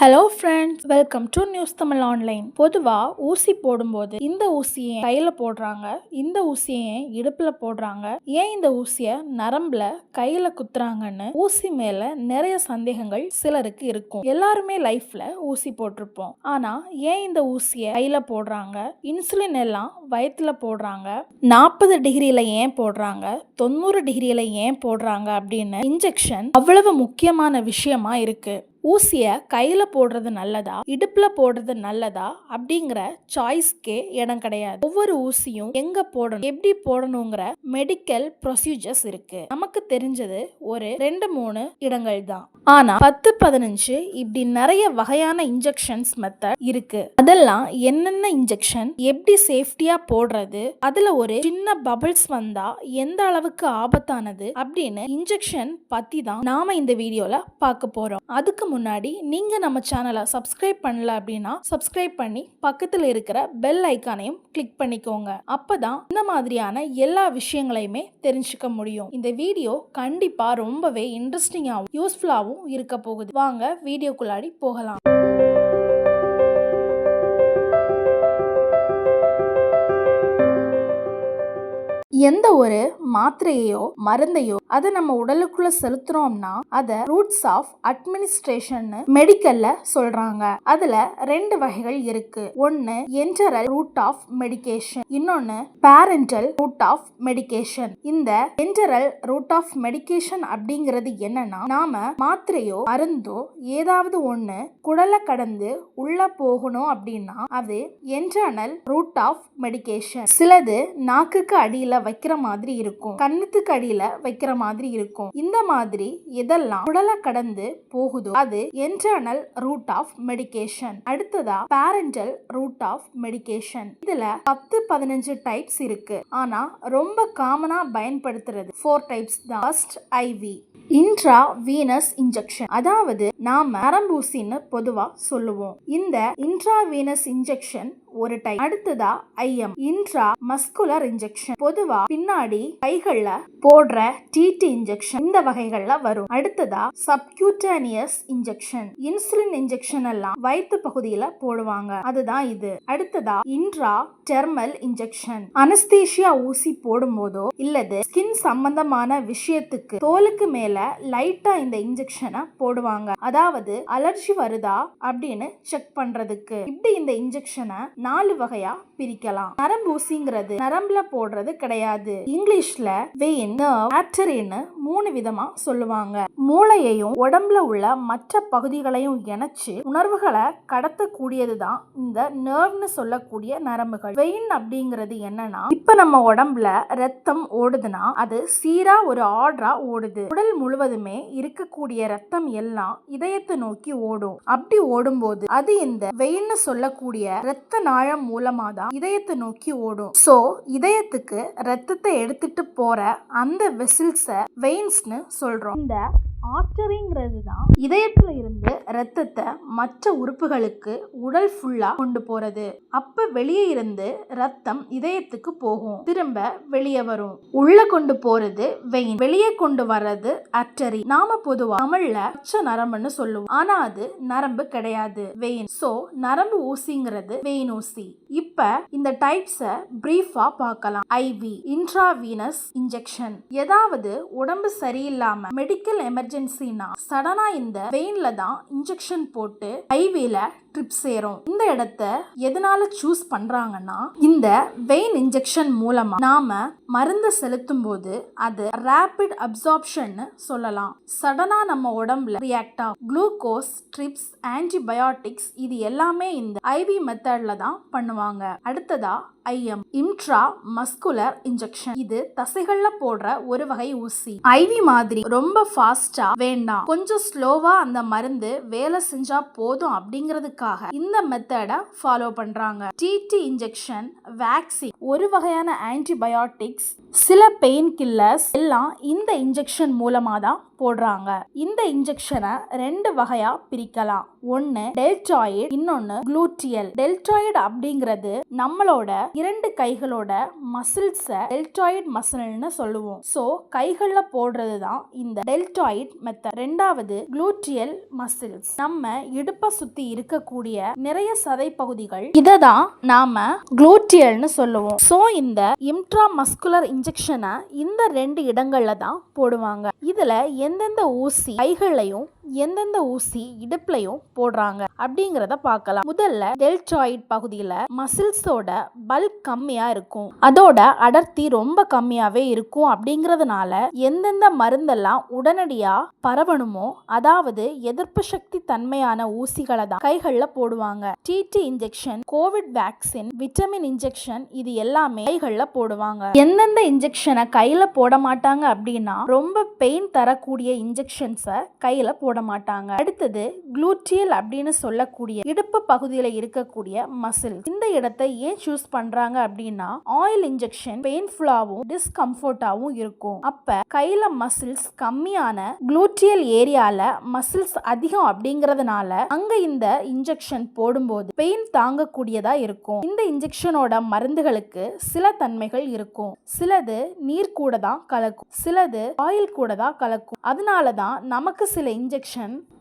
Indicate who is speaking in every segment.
Speaker 1: Hello friends welcome to news Tamil online பொதுவாக ஊசி போடும்போது இந்த ஊசியை கையில் போடுறாங்க இந்த ஊசியை இடுப்பில் போடுறாங்க. ஏன் இந்த ஊசியை நரம்பில் கையில் குத்துறாங்கன்னு ஊசி மேலே நிறைய சந்தேகங்கள் சிலருக்கு இருக்கும். எல்லாருமே லைஃப்பில் ஊசி போட்டிருப்போம். ஆனால் ஏன் இந்த ஊசியை கையில் போடுறாங்க? இன்சுலின் எல்லாம் வயிற்றுல போடுறாங்க. நாற்பது டிகிரியில் ஏன் போடுறாங்க? தொண்ணூறு டிகிரியில் ஏன் போடுறாங்க அப்படின்னு இன்ஜெக்ஷன் அவ்வளவு முக்கியமான விஷயமா இருக்குது ஊசியை கையில் போடுறது நல்லதா? இடுப்பில் போடுறது நல்லதா? அப்படிங்கிற சாய்ஸ்க்கே இடம் கிடையாது. ஒவ்வொரு ஊசியும் எங்கே போடணும்? எப்படி போடணுங்கிற மெடிக்கல் ப்ரொசீஜர்ஸ் இருக்கு. நமக்கு தெரிஞ்சது ஒரு ரெண்டு மூணு இடங்கள் தான். ஆனா பத்து பதினஞ்சு இப்படி நிறைய வகையான இன்ஜெக்ஷன்ஸ் மெத்தட் இருக்கு. அதெல்லாம் என்னென்ன இன்ஜெக்ஷன் எப்படி சேஃப்டியா போடுறது? அதுல ஒரு சின்ன பபிள்ஸ் வந்தா எந்த அளவுக்கு ஆபத்தானது? அப்படின்னு இன்ஜெக்ஷன் பத்தி தான் நாம இந்த வீடியோல பார்க்க போறோம். அதுக்கு முன்னாடி முன்னாடி நீங்கள் நம்ம சேனலை சப்ஸ்கிரைப் பண்ணல அப்படின்னா சப்ஸ்கிரைப் பண்ணி பக்கத்தில் இருக்கிற பெல் ஐக்கானையும் கிளிக் பண்ணிக்கோங்க. அப்பதான் இந்த மாதிரியான எல்லா விஷயங்களையுமே தெரிஞ்சுக்க முடியும். இந்த வீடியோ கண்டிப்பாக ரொம்பவே இன்ட்ரெஸ்டிங்காகவும் யூஸ்ஃபுல்லாகவும் இருக்க போகுது. வாங்க வீடியோக்குள்ளாடி போகலாம். எந்த ஒரு மாத்திரையோ மருந்தையோ அதை நம்ம உடலுக்குள்ள செலுத்துறோம்னா அதை ரூட்ஸ் ஆஃப் அட்மினிஸ்ட்ரேஷன் மெடிக்கல்ல சொல்றாங்க. அதுல ரெண்டு வகைகள் இருக்கு. ஒன்னு என்டரல் ரூட் ஆஃப் மெடிக்கேஷன் இன்னொன்னு பேரண்டல் ரூட் ஆஃப் மெடிக்கேஷன் இந்த என்டரல் ரூட் ஆஃப் மெடிக்கேஷன் அப்படிங்கிறது என்னன்னா நாம மாத்திரையோ மருந்தோ ஏதாவது ஒண்ணு குடலை கடந்து உள்ள போகணும் அப்படின்னா அது என்டர்னல் ரூட் ஆஃப் மெடிக்கேஷன் சிலது நாக்குக்கு அடியில் வைக்கிற மாதிரி இருக்கும். கன்னத்துக்கு அடியில வைக்கிற மாதிரி இருக்கும். இந்த மாதிரி எதெல்லாம் குடலை கடந்து போகுதோ அது என்டர்னல் ரூட் ஆஃப் மெடிகேஷன் அடுத்ததா பேரண்டல் ரூட் ஆஃப் மெடிகேஷன் இதுல பத்து பதினஞ்சு டைப்ஸ் இருக்கு. ஆனா ரொம்ப காமனா பயன்படுத்துறது ஃபோர் டைப்ஸ் தான். First IV intravenous injection அதாவது நாம நரம்பூசின்னு பொதுவா சொல்லுவோம். இந்த இன்ட்ரா வீனஸ் இன்ஜெக்ஷன் ஒரு டைப் அடுத்ததா ஐஎம். Intramuscular injection. பொதுவா பின்னாடி கைகள்ல போடுற டிடி இன்ஜெக்ஷன். இந்த வகைகள்ல வரும். அடுத்ததா சப்கியூட்டானியஸ் இன்ஜெக்ஷன். இன்சுலின் இன்ஜெக்ஷன் எல்லாம் வயிற்று பகுதியில போடுவாங்க. அதுதான் இது. அடுத்ததா இன்ட்ரா டெர்மல் இன்ஜெக்ஷன். அனஸ்தீஷியா ஊசி போடும்போதோ இல்லது ஸ்கின் சம்பந்தமான விஷயத்துக்கு தோலுக்கு மேல லைட்டா இந்த இன்ஜெக்ஷனை போடுவாங்க. அதாவது அலர்ஜி வருதா அப்படின்னு செக் பண்றதுக்கு. இப்படி இந்த இன்ஜெக்ஷனை நாலு வகையா பிரிக்கலாம். நரம்பு ஊசிங்கிறது நரம்புல போடுறது கிடையாது. இங்கிலீஷ்ல வெயின் ஆர்டரின்னு மூணு விதமா சொல்லுவாங்க. மூளையையும் உடம்புல உள்ள மற்ற பகுதிகளையும் இணைச்சு உணர்வுகளை கடத்தக்கூடியதுதான் இந்த நர்வ்னு சொல்லக்கூடிய நரம்புகள். வெயின் அப்படிங்கிறது என்னன்னா இப்ப நம்ம உடம்புல ரத்தம் ஓடுதுன்னா அது சீரா ஒரு ஆர்டரா ஓடுது. உடல் முழுவதுமே இருக்கக்கூடிய ரத்தம் எல்லாம் இதயத்தை நோக்கி ஓடும். அப்படி ஓடும்போது அது இந்த வெயின்னு சொல்லக்கூடிய ரத்த நாளம் மூலமாக தான் இதயத்தை நோக்கி ஓடும். ஸோ இதயத்துக்கு ரத்தத்தை எடுத்துட்டு போற அந்த வெசில்ஸை வெயின்ஸ்னு சொல்கிறோம் இந்த ஆர்டரிங்கிறது தான் இதயத்தில் இருந்து ரத்தத்தை மற்ற உறுப்புகளுக்கு உடல் ஃபுல்லாக கொண்டு போகிறது அப்போ வெளியே இருந்து ரத்தம் இதயத்துக்கு போகும். திரும்ப வெளியே வரும். உள்ள கொண்டு போகிறது வெயின் வெளியே கொண்டு வர்றது ஆர்டரி நாம பொதுவாக தமிழ்ல பச்சை நரம்புன்னு சொல்லுவோம். ஆனா அது நரம்பு கிடையாது. வெயின் ஸோ நரம்பு ஊசிங்கிறது வெயின் ஊசி. இப்போ இந்த டைப்ஸை ப்ரீஃபாக பார்க்கலாம். ஐவி இன்ட்ராவீனஸ் இன்ஜெக்ஷன் ஏதாவது உடம்பு சரியில்லாமல் மெடிக்கல் எமர்ஜென்சினா சடனா இந்த வெயின்ல தான் இன்ஜெக்ஷன் போட்டு ஐவில ட்ரிப் சேரும். இந்த இடத்த எதனால சூஸ் பண்றாங்கன்னா இந்த வெயின் இன்ஜெக்ஷன் மூலமா நாம மருந்து செலுத்தும் போது அது ரேபிட் அப்சார்ப்ஷன் சொல்லலாம். சடனா நம்ம உடம்புல ரியாக்ட் ஆகும். குளுக்கோஸ் ட்ரிப்ஸ் ஆன்டிபயோட்டிக்ஸ் இது எல்லாமே இந்த ஐவி மெத்தட்ல தான் பண்ணுவாங்க. அடுத்ததா ஐஎம் இம்ட்ரா மஸ்குலர் இன்ஜெக்ஷன் இது தசைகள்ல போடுற ஒரு வகை ஊசி. ஐவி மாதிரி ரொம்ப ஃபாஸ்டா வேண்டாம். கொஞ்சம் ஸ்லோவா அந்த மருந்து வேலை செஞ்சா போதும் பண்ணுறதுக்காக இந்த மெத்தடை ஃபாலோ பண்ணுறாங்க டிடி இன்ஜெக்ஷன் வேக்சின் ஒரு வகையான ஆன்டிபயோட்டிக்ஸ் சில பெயின் கில்லர்ஸ் எல்லாம் இந்த இன்ஜெக்ஷன் மூலமாக தான் போடுறாங்க. இந்த இன்ஜெக்ஷனை ரெண்டு வகையாக பிரிக்கலாம். ஒன்னு டெல்டாய்டு இன்னொன்னு குளூட்டியல் டெல்டாய்டு அப்படிங்கிறது நம்மளோட இரண்டு கைகளோட மசில்ஸ டெல்டாய்டு மசில்னு சொல்லுவோம். சோ கைகள்ல போடுறது தான் இந்த டெல்டாய்டு மெத்தட் ரெண்டாவது குளூட்டியல் மசில்ஸ் நம்ம இடுப்பை சுத்தி இருக்கக்கூடிய நிறைய சதை பகுதிகள் இதை தான் நாம குளூட்டியல்னு சொல்லுவோம். சோ இந்த இம்ட்ரா மஸ்குலர் இன்ஜெக்ஷனை இந்த ரெண்டு இடங்கள்ல தான் போடுவாங்க. இதுல எந்தெந்த ஊசி கைகளையும் எந்தெந்த ஊசி இடுப்புலையும் போடுறாங்க அப்படிங்கிறத பார்க்கலாம். முதல்ல டெல்டாய்ட் பகுதியில் மசில்ஸோட பல்க் கம்மியாக இருக்கும். அதோட அடர்த்தி ரொம்ப கம்மியாகவே இருக்கும் அப்படிங்கிறதுனால எந்தெந்த மருந்தெல்லாம் உடனடியாக பரவணுமோ அதாவது எதிர்ப்பு சக்தி தன்மையான ஊசிகளை தான் கைகளில் போடுவாங்க. TT injection Covid vaccine vitamin injection இது எல்லாமே கைகளில் போடுவாங்க. எந்தெந்த இன்ஜெக்ஷனை கையில் போட மாட்டாங்க அப்படின்னா ரொம்ப பெயின் தரக்கூடிய இன்ஜெக்ஷன்ஸை கையில் போட மாட்டாங்க அடுத்தது குளூட்டியல் அப்படின்னு சொல்லக்கூடிய இடுப்பு பகுதியில் இருக்கக்கூடிய மசில் இந்த இடத்தை ஏன் சூஸ் பண்றாங்க அப்படின்னா ஆயில் இன்ஜெக்ஷன் பெயின்ஃபுல்லாகவும் டிஸ்கம்ஃபர்டாகவும் இருக்கும். அப்ப கையில மசில்ஸ் கம்மியான குளூட்டியல் ஏரியால மசில்ஸ் அதிகம் அப்படிங்கறதுனால அங்க இந்த இன்ஜெக்ஷன் போடும்போது பெயின் தாங்கக்கூடியதா இருக்கும். இந்த இன்ஜெக்ஷனோட மருந்துகளுக்கு சில தன்மைகள் இருக்கும். சிலது நீர் கூட தான் கலக்கும். சிலது ஆயில் கூட தான் கலக்கும். அதனால தான் நமக்கு சில இன்ஜெக்ஷன்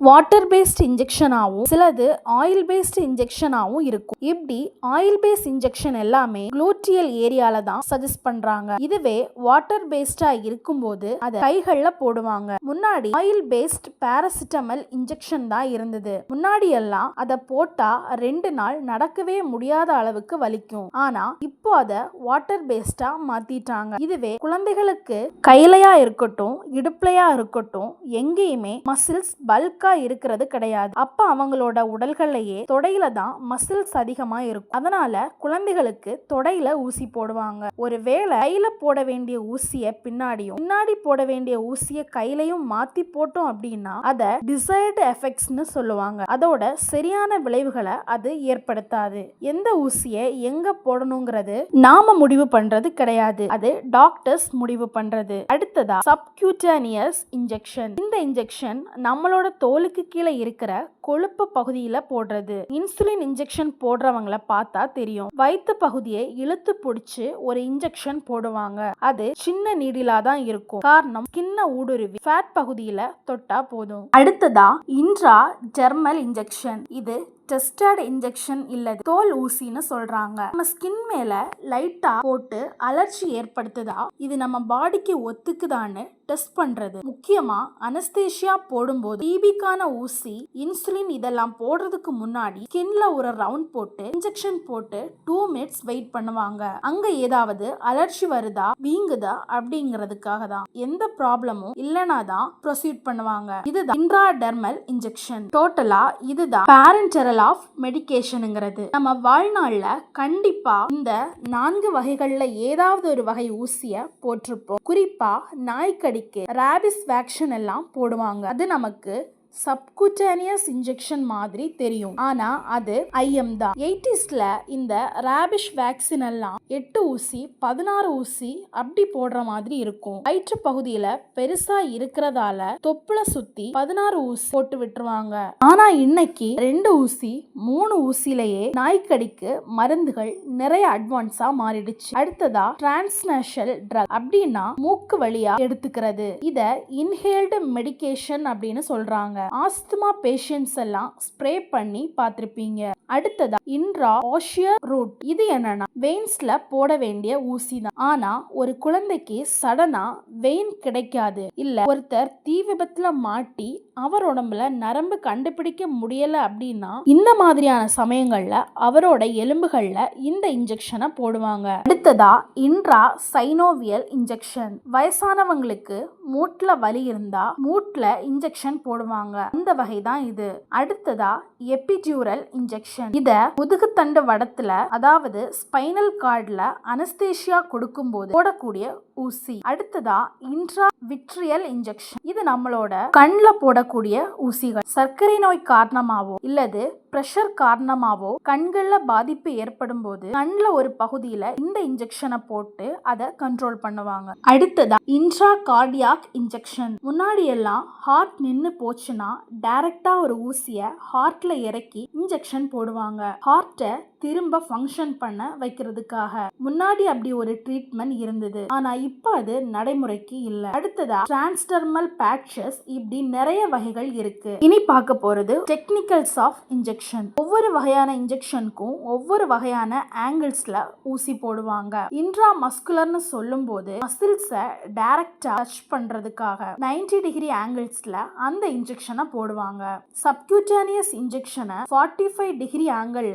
Speaker 1: வாட்டர் பேஸ்ட் இன்ஜெக்ஷனாகவும் சிலது ஆயில் பேஸ்ட் இன்ஜெக்ஷனாகவும் இருக்கும். இப்படி ஆயில் பேஸ்ட் இன்ஜெக்ஷன் எல்லாமே குளோட்டியல் ஏரியால தான் சஜஸ்ட் பண்றாங்க. இதுவே வாட்டர் பேஸ்டா இருக்கும்போது அதை கைகள்ல போடுவாங்க. முன்னாடி ஆயில் பேஸ்ட் பாராசிட்டமல் இன்ஜெக்ஷன் தான் இருந்தது. முன்னாடி எல்லாம் அதை போட்டா ரெண்டு நாள் நடக்கவே முடியாத அளவுக்கு வலிக்கும். ஆனா இப்போ அதை வாட்டர் பேஸ்டா மாத்திட்டாங்க. இதுவே குழந்தைகளுக்கு கையிலையா இருக்கட்டும் இடுப்புலையா இருக்கட்டும் எங்கேயுமே மசில்ஸ் பல்கா இருக்கிறது கிடையாது. அப்ப அவங்களோட உடல்கள்லயே தொடையில தான் மசில்ஸ் அதிகமா இருக்கும். அதனால குழந்தைகளுக்கு தொடையில ஊசி போடுவாங்க. ஒருவேளை கையில போட வேண்டிய ஊசிய பின்னாடியும் பின்னாடி போட வேண்டிய ஊசிய கையிலையும் மாத்தி போட்டோம் அப்படின்னா அத டிசைர்டு எஃபெக்ட்ஸ்னு சொல்லுவாங்க. அதோட சரியான விளைவுகளை அது ஏற்படுத்தாது. எந்த ஊசியை எங்க போடணுங்கிறது நாம முடிவு பண்றது கிடையாது. அது டாக்டர்ஸ் முடிவு பண்றது. அடுத்ததா சப்கியூட்டானியஸ் இன்ஜெக்ஷன் இந்த இன்ஜெக்ஷன் நம்மளோட தோலுக்கு கீழே இருக்கிற கொழுப்பு பகுதியில போடுறது. இன்சுலின் இன்ஜெக்ஷன் போடுறவங்கள பார்த்தா தெரியும். வயிற்று பகுதியை இழுத்து பிடிச்சி ஒரு இன்ஜெக்ஷன் போடுவாங்க. அது சின்ன நீடிலா தான் இருக்கும். காரணம் கிண்ண ஊடுருவி ஃபேட் பகுதியில தொட்டா போதும். அடுத்ததா இன்ட்ரா ஜெர்மல் இன்ஜெக்ஷன் இது டெஸ்டட் இன்ஜெக்ஷன் இல்ல தோல் ஊசின்னு சொல்றாங்க. நம்ம ஸ்கின் மேல லைட்டா போட்டு அலர்ச்சி ஏற்படுத்துதா இது நம்ம பாடிக்கு ஒத்துக்குதான்னு டெஸ்ட் பண்ணுறது முக்கியமாக அனஸ்தேஷியா போடும்போது டிபிக்கான ஊசி இன்சுலின் இதெல்லாம் போடுறதுக்கு முன்னாடி ஸ்கின்ல ஒரு ரவுண்ட் போட்டு இன்ஜெக்ஷன் போட்டு டூ மினிட்ஸ் வெயிட் பண்ணுவாங்க. அங்க ஏதாவது அலர்ஜி வருதா வீங்குதா அப்படிங்கிறதுக்காக தான். எந்த ப்ராப்ளமும் இல்லைனா தான் ப்ரொசீட் பண்ணுவாங்க. இதுதான் இன்ட்ராடெர்மல் இன்ஜெக்ஷன். டோட்டலா இதுதான் பேரண்டரல் ஆஃப் மெடிகேஷனுங்கிறது. நம்ம வாழ்நாள்ல கண்டிப்பா இந்த நான்கு வகைகள்ல ஏதாவது ஒரு வகை ஊசிய போட்டிருப்போம். குறிப்பா நாய்க்கடிக்கு ரேபிஸ் வேக்சின் எல்லாம் போடுவாங்க. அது நமக்கு சப்குட்டானியஸ் இன்ஜெக்ஷன் மாதிரி தெரியும். ஆனா அது ஐஎம் தான். எயிட்டிஸ்ல இந்த ரேபிஷ் வேக்சின் எல்லாம் எட்டு ஊசி பதினாறு ஊசி அப்படி போடுற மாதிரி இருக்கும். வயிற்று பகுதியில பெருசா இருக்கிறதால தொப்புல சுத்தி பதினாறு ஊசி போட்டு விட்டுருவாங்க. ஆனா இன்னைக்கு ரெண்டு ஊசி மூணு ஊசிலேயே நாய்க்கடிக்கு மருந்துகள் நிறைய அட்வான்ஸா மாறிடுச்சு. அடுத்ததா டிரான்ஸ்நேஷனல் ட்ரக் அப்படின்னா மூக்கு வழியா எடுத்துக்கிறது. இத இன்ஹேல்டு மெடிகேஷன் அப்படின்னு சொல்றாங்க. ஆஸ்துமா பேஷண்ட்ஸ் எல்லாம் ஸ்ப்ரே பண்ணி பார்த்துருப்பீங்க. அடுத்ததா இன்ட்ரா ஆஷியர் ரூட் இது என்னன்னா வெயின்ஸ்ல போட வேண்டிய ஊசி தான். ஆனா ஒரு குழந்தைக்கு சடனா வெயின் கிடைக்காது. இல்ல ஒருத்தர் தீ விபத்துல மாட்டி அவர் உடம்புல நரம்பு கண்டுபிடிக்க முடியல அப்படின்னா இந்த மாதிரியான சமயங்கள்ல அவரோட எலும்புகள்ல இந்த இன்ஜெக்ஷனை போடுவாங்க. அடுத்ததா இன்ட்ரா சைனோவியல் இன்ஜெக்ஷன் வயசானவங்களுக்கு மூட்டுல வலி இருந்தா மூட்டுல இன்ஜெக்ஷன் போடுவாங்க. அந்த வகை தான் இது. அடுத்ததா எபிடியூரல் இன்ஜெக்ஷன். இத முதுகுத்தண்டு வடத்துல அதாவது ஸ்பைனல் கார்டில் அனஸ்தேஷியா கொடுக்கும்போது போடக்கூடிய ஊசி. அடுத்ததா இன்ட்ரா விட்ரியல் இன்ஜெக்ஷன். இது நம்மளோட கண்ணில் போடக்கூடிய ஊசிகள். சர்க்கரை நோய் காரணமாவோ இல்லது பிரஷர் காரணமாவோ கண்களில் பாதிப்பு ஏற்படும் போது கண்ணில் ஒரு பகுதியில் இந்த இன்ஜெக்ஷனை போட்டு அதை கண்ட்ரோல் பண்ணுவாங்க. அடுத்ததா இன்ட்ரா கார்டியாக் இன்ஜெக்ஷன். முன்னாடி எல்லாம் ஹார்ட் நின்று போச்சுன்னா டைரக்டா ஒரு ஊசியை ஹார்ட்ல இறக்கி இன்ஜெக்ஷன் போடுவாங்க. ஹார்ட்டை திரும்ப ஃபங்க்ஷன் பண்ண வைக்கிறதுக்காக. முன்னாடி அப்படி ஒரு ட்ரீட்மெண்ட் இருந்தது. ஆனா இப்ப அது நடைமுறைக்கு இல்ல. அடுத்ததா டிரான்ஸ்டர்மல் பேட்சஸ் இப்படி நிறைய வகைகள் இருக்கு. இனி பார்க்க போறது டெக்னிக்கல்ஸ் ஆஃப் இன்ஜெக்ஷன் ஒவ்வொரு வகையான இன்ஜெக்ஷனுக்கும் ஒவ்வொரு வகையான ஆங்கிள்ஸ்ல ஊசி போடுவாங்க. இன்ட்ரா மஸ்குலர்னு சொல்லும் போது மசில்ஸை டைரக்டா டச் பண்றதுக்காக 90 டிகிரி ஆங்கிள்ஸ்ல அந்த இன்ஜெக்ஷனை போடுவாங்க. சப்கியூட்டானியஸ் இன்ஜெக்ஷனை 45 ஃபைவ் டிகிரி ஆங்கிள்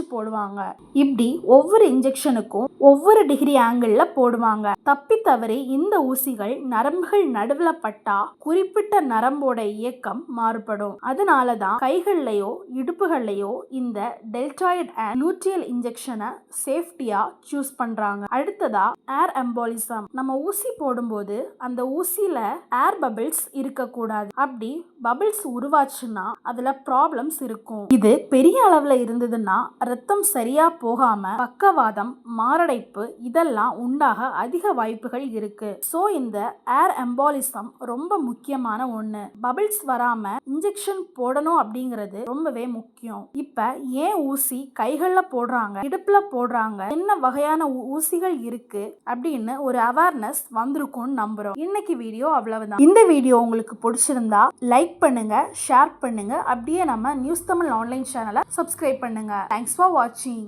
Speaker 1: சாய்ச்சி போடுவாங்க. இப்படி ஒவ்வொரு இன்ஜெக்ஷனுக்கும் ஒவ்வொரு டிகிரி ஆங்கிளில் போடுவாங்க. தப்பி தவறி இந்த ஊசிகள் நரம்புகள் நடுவில் பட்டா குறிப்பிட்ட நரம்போட இயக்கம் மாறுபடும். அதனால தான் கைகள்லையோ இடுப்புகள்லையோ இந்த டெல்டாய்டு நியூட்ரியல் இன்ஜெக்ஷனை சேஃப்டியாக சூஸ் பண்ணுறாங்க அடுத்ததா ஏர் எம்பாலிசம் நம்ம ஊசி போடும்போது அந்த ஊசியில் ஏர் பபிள்ஸ் இருக்கக்கூடாது. அப்படி பபிள்ஸ் உருவாச்சுன்னா அதில் ப்ராப்ளம்ஸ் இருக்கும். இது பெரிய அளவில் இருந்ததுன்னா ரத்தம் சரியாக போகாமல் பக்கவாதம் மாரடைப்பு இதெல்லாம் உண்டாக அதிக வாய்ப்புகள் இருக்குது ஸோ இந்த ஏர் எம்பாலிசம் ரொம்ப முக்கியமான ஒன்று பபிள்ஸ் வராமல் இன்ஜெக்ஷன் போடணும் அப்படிங்கிறது ரொம்பவே முக்கியம். இப்போ ஏன் ஊசி கைகளில் போடுறாங்க இடுப்பில் போடுறாங்க என்ன வகையான ஊ- ஊசிகள் இருக்கு அப்படின்னு ஒரு அவேர்னஸ் வந்திருக்கும்னு நம்புகிறோம் இன்னைக்கு வீடியோ அவ்வளவுதான். இந்த வீடியோ உங்களுக்கு பிடிச்சிருந்தா லைக் பண்ணுங்க ஷேர் பண்ணுங்க. அப்படியே நம்ம நியூஸ் தமிழ் ஆன்லைன் சேனலை சப்ஸ்கிரைப் பண்ணுங்க. தேங்க்ஸ் ஃபார் வாட்சிங்